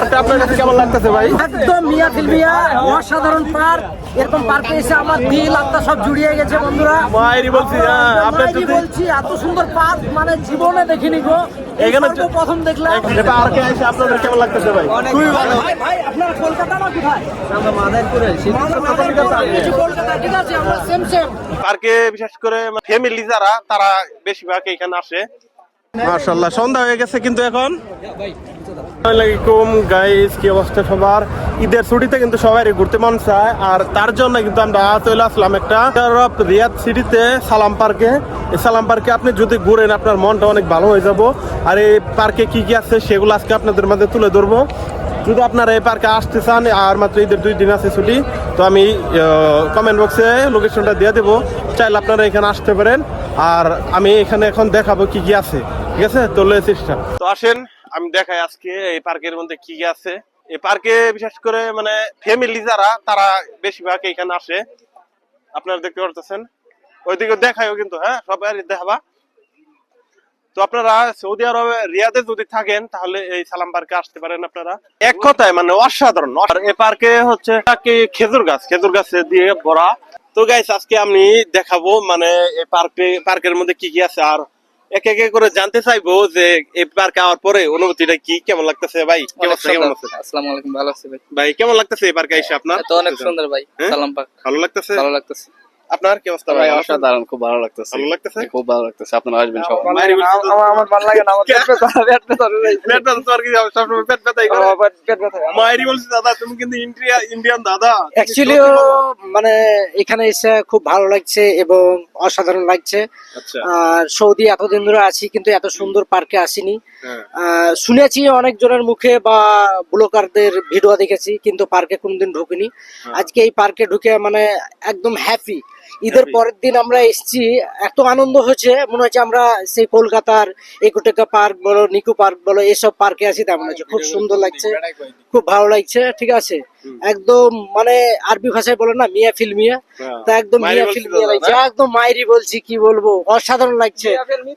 পার্কটা আপনার কাছে কেমন লাগতেছে ভাই? একদম মিয়া ফিল্মিয়া অসাধারণ পার্ক। এরকম পার্কে এসে আমার দিল আত্মা সব জুড়িয়ে গেছে বন্ধুরা। মায়েরই বলছি হ্যাঁ আপনার যদি বলছি এত সুন্দর পার্ক মানে জীবনে দেখিনি গো। এখানে প্রথম দেখলাম। এই পার্কে এসে আপনাদের কেমন লাগতেছে ভাই? খুবই ভালো। ভাই ভাই আপনার কলকাতা না কোথায়? আমরা মাদারপুরে মাদারীপুর, কলকাতা ঠিক আছে আমরা সেম সেম পার্কে বিশেষ করে ফ্যামিলি যারা তারা বেশিরভাগ এখানে আসে। মাশাআল্লাহ সন্ধ্যা হয়ে গেছে কিন্তু এখন। আসসালামাইকুম গাইস কি অবস্থা সবার? ঈদের ছুটিতে কিন্তু সবাই ঘুরতে মন চায়, আর তার জন্য কিন্তু আমরা চলে আসলাম একটা রিয়াদ সিটিতে সালাম পার্কে। এই সালাম পার্কে আপনি যদি ঘুরেন, আপনার মনটা অনেক ভালো হয়ে যাব। আর এই পার্কে কি কি আছে সেগুলো আজকে আপনাদের মাঝে তুলে ধরবো। যদি আপনারা এই পার্কে আসতে চান, আর মাত্র ঈদের দুই দিন আছে ছুটি, তো আমি কমেন্ট বক্সে লোকেশনটা দিয়ে দেবো। চাইলে আপনারা এখানে আসতে পারেন। আর আমি এখানে এখন দেখাবো কি কি আছে। ঠিক আছে? তো চেষ্টা তো আসেন আমি দেখাই আজকে এই পার্কের মধ্যে কি আছে। এই পার্কে বিশেষ করে মানে ফ্যামিলি যারা, তারা বেশিরভাগ এখানে আসে। আপনারা দেখতে পারতেছেন। ওইদিকে দেখাইও কিন্তু হ্যাঁ? সবাই দেখাবা। তো আপনারা সৌদি আরবে, রিয়াদে যদি থাকেন, তাহলে এই সালাম পার্কে আসতে পারেন আপনারা। এক কথায় মানে অসাধারণ। এই পার্কে হচ্ছে খেজুর গাছ খেজুর গাছ দিয়ে ভরা। তো গাইস আজকে আমি দেখাবো মানে এই পার্কে, পার্কের মধ্যে কি কি আছে আর এক এক করে জানতে চাইব যে এই পার্ক আওয়ার পরে অনুভূতিটা কি কেমন লাগতেছে ভাই? কেমন আছে আসসালামু আলাইকুম ভালো আছি ভাই। ভাই কেমন লাগতেছে এই পার্কে এসে আপনার? তো অনেক সুন্দর ভাই হ্যাঁ? সালাম পার্ক ভালো লাগতেছে? ভালো লাগতেছে। আপনার কি অবস্থা ভাই? অসাধারণ খুব ভালো লাগতেছে। ভালো লাগতেছে? খুব ভালো লাগতেছে আপনারা আসবেন বলছি তো- আমার ভালো লাগে না আমার পেট ব্যথা পেট ব্যথা পেট ব্যথা তো আর কি সবসময় পেট ব্যথাই করে। পেট ব্যথা। মায়েরই বলছি দাদা তুমি কিন্তু ইন্ডিয়া ইন্ডিয়ান দাদা। অ্যাকচুয়ালি মানে এখানে এসে খুব ভালো লাগছে এবং অসাধারণ লাগছে। আচ্ছা। আর সৌদি এতদিন ধরে আছি কিন্তু এত সুন্দর পার্কে আসিনি। হ্যাঁ। আহ, শুনেছি অনেকজনের মুখে বা ব্লকারদের ভিডিও দেখেছি কিন্তু পার্কে কোনদিন ঢুকিনি। আজকে এই পার্কে ঢুকে মানে একদম হ্যাপি ঈদের পরের দিন আমরা এসছি। এত আনন্দ হয়েছে। মনে হচ্ছে আমরা সেই কলকাতার ইকোটেকা পার্ক বলো নিকু পার্ক বলো এসব পার্কে আছি তেমন হচ্ছে খুব সুন্দর লাগছে। খুব ভালো লাগছে। ঠিক আছে? একদম মানে আরবি ভাষায় বলে না মিয়া ফিল মিয়া। হ্যাঁ। তা একদম মিয়া ফিল মিয়া লাগছে। একদম মাইরি বলছি কি বলব? অসাধারণ লাগছে।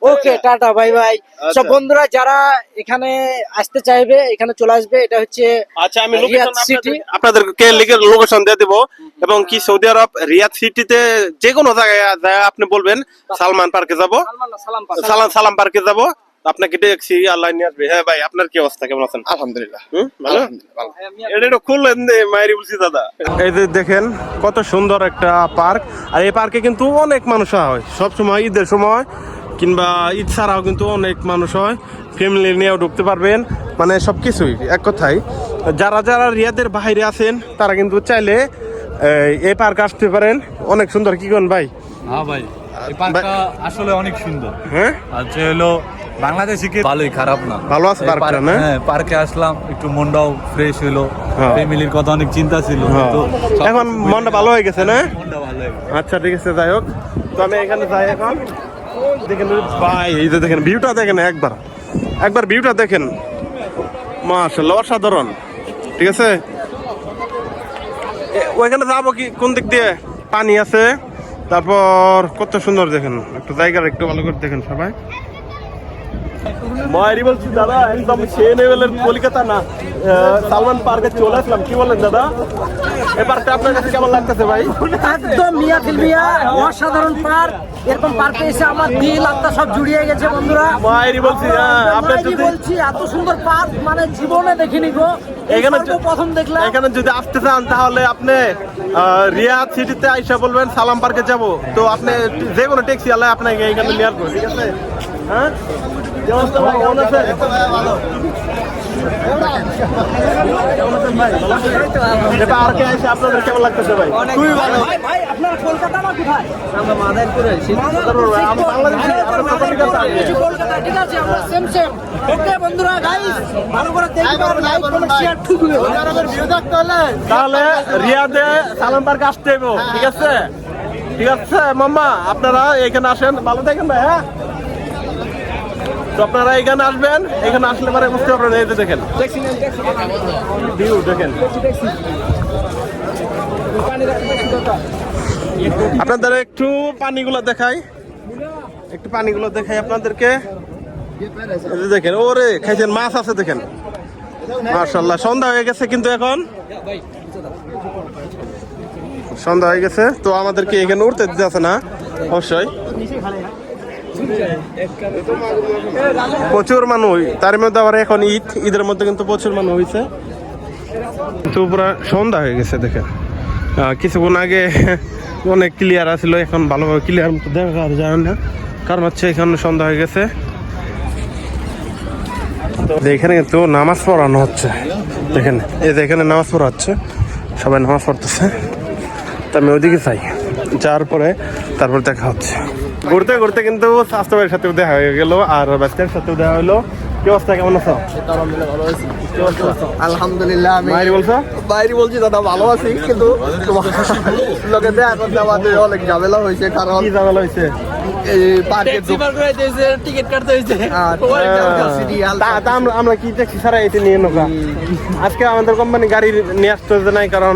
Okay tata bye bye. আচ্ছা। সব বন্ধুরা যারা এখানে আসতে চাইবে এখানে চলে আসবে এটা হচ্ছে আচ্ছা আমি সিটি। আপনাদেরকে লিখে লোকেশন দিয়ে দেবো এবং কি সৌদি আরব রিয়াদ সিটিতে যে কোনো জায়গায় আপনি বলবেন সালমান পার্কে যাব। সালমান সালাম সালাম সালাম পার্কে যাব। আপনাকে দেখছি আল্লাহ নিয়ে আসবে। হ্যাঁ ভাই আপনার কি অবস্থা? কেমন আছেন? আলহামদুলিল্লাহ। ভালো? এটা একটু খুললেন দে, বলছি দাদা। এই যে দেখেন কত সুন্দর একটা পার্ক। আর এই পার্কে কিন্তু অনেক মানুষ হয়। সব সময় ঈদের সময় কিংবা ঈদ ছাড়াও কিন্তু অনেক মানুষ হয়। ফ্যামিলি নিয়েও ঢুকতে পারবেন। মানে সব কিছুই এক কথাই। যারা যারা রিয়াদের বাইরে আছেন তারা কিন্তু চাইলে এই- পার্ক আসতে পারেন। অনেক সুন্দর। কি কোন ভাই? হ্যাঁ ভাই এই পার্কটা আসলে অনেক সুন্দর। হ্যাঁ? আর হলো বাংলাদেশি কি ভালোই খারাপ না। ভালো আছে পার্কটা, না? হ্যাঁ পার্কে আসলাম একটু মনটাও ফ্রেশ হলো। ফ্যামিলির কথা অনেক চিন্তা ছিল হ্যাঁ। তো এখন মনটা ভালো হয়ে গেছে না? মনটা ভালো হয়ে গেছে। আচ্ছা ঠিক আছে যাই হোক। তো আমি এখানে যাই এখন। দেখেন ভাই এই যে দেখেন ভিউটা দেখেন একবার। একবার ভিউটা দেখেন। মাশাআল্লাহ অসাধারণ। ঠিক আছে? ওইখানে যাব কি কোন দিক দিয়ে? পানি আছে। তারপর কত সুন্দর দেখেন। একটু জায়গার একটু ভালো করে দেখেন সবাই। মায়েরই বলছি দাদা একদম সে লেভেলের কলকাতা না সালমান পার্কে চলে আসলাম। কি বলেন দাদা? এ পার্কটা আপনার কাছে কেমন লাগতেছে ভাই? একদম মিয়া ফিল মিয়া অসাধারণ পার্ক। এরকম পার্কে এসে আমার দিল আত্মা সব জুড়িয়ে গেছে বন্ধুরা। মায়েরই বলছি হ্যাঁ আপনার যদি বলছি এত সুন্দর পার্ক মানে জীবনে দেখিনি গো। এখানে প্রথম দেখলাম। এখানে যদি আসতে চান তাহলে আপনি রিয়াদ সিটিতে আইসা বলবেন সালাম পার্কে যাব। তো আপনি যে কোনো ট্যাক্সি আলাই আপনাকে এখানে নিয়ে আসব ঠিক আছে? হ্যাঁ? কি অবস্থা ভাই? কেমন আছেন? কেমন আছেন ভাই? ভালো আছেন? এটা পার্কে আইসা আপনাদের কেমন লাগতেছে ভাই খুবই ভালো ভাই ভাই আপনার কলকাতা না কোথায় আমরা মাদারপুরে আমরা বাংলাদেশি, কলকাতা। ঠিক আছে আমরা সেম সেম ওকে বন্ধুরা গাইস ভালো করে দেখবেন লাইক কমেন্ট শেয়ার ঠুকবে তাহলে রিয়াদে সালাম পার্কে আসতে ঠিক আছে ঠিক আছে মাম্মা আপনারা এখানে আসেন ভালো থাকেন ভাই হ্যাঁ তো আপনারা এখানে আসবেন, এখানে আসলে পরে বুঝতে পারবেন, এই দেখেন। ভিউ, দেখেন। আপনাদের একটু পানিগুলো দেখাই। একটু পানিগুলো দেখাই আপনাদেরকে। দেখেন, ওরে, খাইছেন মাছ আছে, দেখেন। মার্শাল্লাহ সন্ধ্যা হয়ে গেছে কিন্তু এখন। সন্ধ্যা হয়ে গেছে, তো আমাদেরকে এখানে উঠতে দিতে আছে না, অবশ্যই। প্রচুর মানুষ। তার মধ্যে আবার এখন ঈদ, ঈদের মধ্যে কিন্তু প্রচুর মানুষ হয়েছে তো পুরা সন্ধ্যা হয়ে গেছে দেখে কিছুক্ষণ আগে অনেক ক্লিয়ার আছিল, এখন ভালোভাবে ক্লিয়ার মতো দেখা যায় না। কারণ হচ্ছে এখানে সন্ধ্যা হয়ে গেছে। এখানে কিন্তু নামাজ পড়ানো হচ্ছে। দেখেন, এই যে এখানে নামাজ পড়া হচ্ছে। সবাই নামাজ পড়তেছে। তা আমি ওইদিকে চাই যাওয়ার পরে তারপর দেখা হচ্ছে। ঘুরতে ঘুরতে কিন্তু স্বাস্থ্য ভাইয়ের সাথেও দেখা হয়ে গেল আর বাচ্চার সাথেও দেখা হলো। কি অবস্থা? কেমন আছো? আলহামদুলিল্লাহ আমি মায়ের বলছো? বাইরে বলছি দাদা ভালো আছি কিন্তু লোকে দেখা করতে আমাদের অনেক ঝামেলা হয়েছে কারণ কি ঝামেলা হয়েছে? তা আমরা কি ট্যাক্সি ছাড়া এতে নিয়ে নেবা? আজকে আমাদের কোম্পানি গাড়ি নিয়ে আসতে হচ্ছে নাই কারণ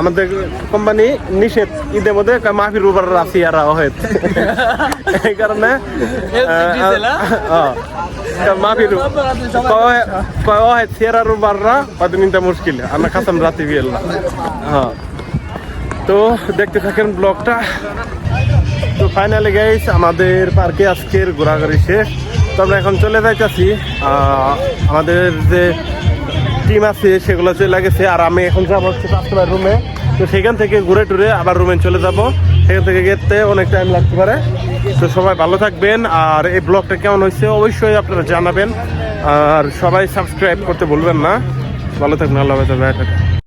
আমাদের কোম্পানি নিষেধ। ঈদের মধ্যে মাফির উবার রাশি আর হয়। এই কারণে হয় হয়তো নিতে মুশকিল। আমরা খাসাম রাতে হ্যাঁ। তো দেখতে থাকেন ব্লগটা। তো ফাইনালি গাইস আমাদের পার্কে আজকের ঘোরাঘুরি শেষ। তো আমরা এখন চলে যাইতেছি আমাদের যে টিম আছে, সেগুলো চলে গেছে। আর আমি এখন যাব হচ্ছে কাস্টমার রুমে তো সেখান থেকে ঘুরে টুরে আবার রুমে চলে যাব। সেখান থেকে যেতে অনেক টাইম লাগতে পারে। তো সবাই ভালো থাকবেন। আর এই ব্লগটা কেমন হয়েছে অবশ্যই আপনারা জানাবেন। আর সবাই সাবস্ক্রাইব করতে বলবেন না। ভালো থাকবেন, আল্লাহ হাফেজ।